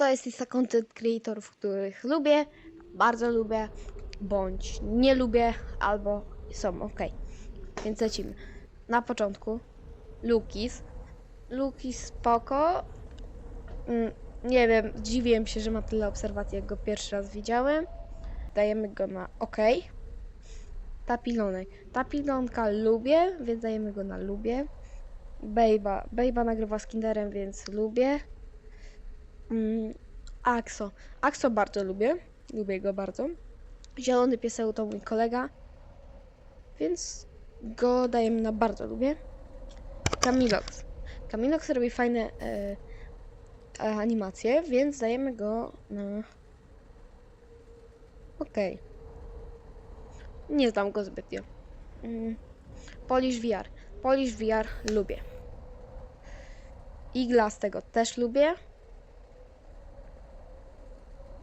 to jest lista content creatorów, których lubię, bardzo lubię, bądź nie lubię, albo są ok. Więc lecimy. Na początku Lukis. Lukis spoko. Mm, Nie wiem, dziwiłem się, że ma tyle obserwacji, jak go pierwszy raz widziałem. Dajemy go na ok. Tapilonek. Tapilonka lubię, więc dajemy go na lubię. Bejba. Bejba nagrywa z Kinderem, więc lubię. Mm, Axo. Axo bardzo lubię. Lubię go bardzo. Zielony pieseł to mój kolega. Więc go dajemy na bardzo lubię. Camilox. Camilox robi fajne e, e, animacje, więc dajemy go na... Okej. Nie znam go zbytnio. Mm. Polish VR. Polish VR lubię. Igla z tego też lubię.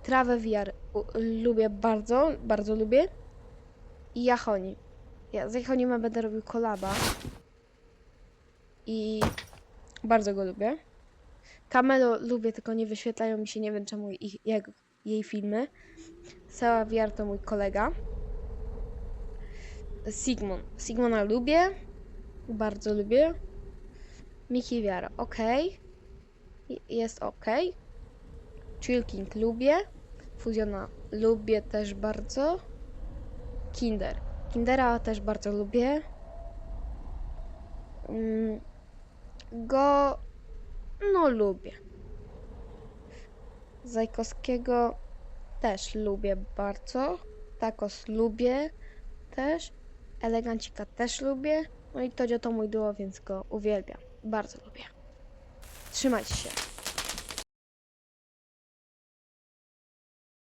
Trawę VR u, lubię bardzo, bardzo lubię. I Jachoni. Ja z Jachoniem będę robił kolaba. I bardzo go lubię. Kamelo lubię, tylko nie wyświetlają mi się, nie wiem czemu ich, jak, jej filmy. Sała VR to mój kolega. Sigmon. Sigmona lubię. Bardzo lubię. Miki Wiara, ok. Jest ok. Chill King lubię. Fuziona lubię też bardzo. Kinder. Kindera też bardzo lubię. Mm, Go. No lubię. Zajkowskiego też lubię bardzo. Takos lubię też. Elegancika też lubię. No i Todzio to mój duo, więc go uwielbiam. Bardzo lubię. Trzymajcie się.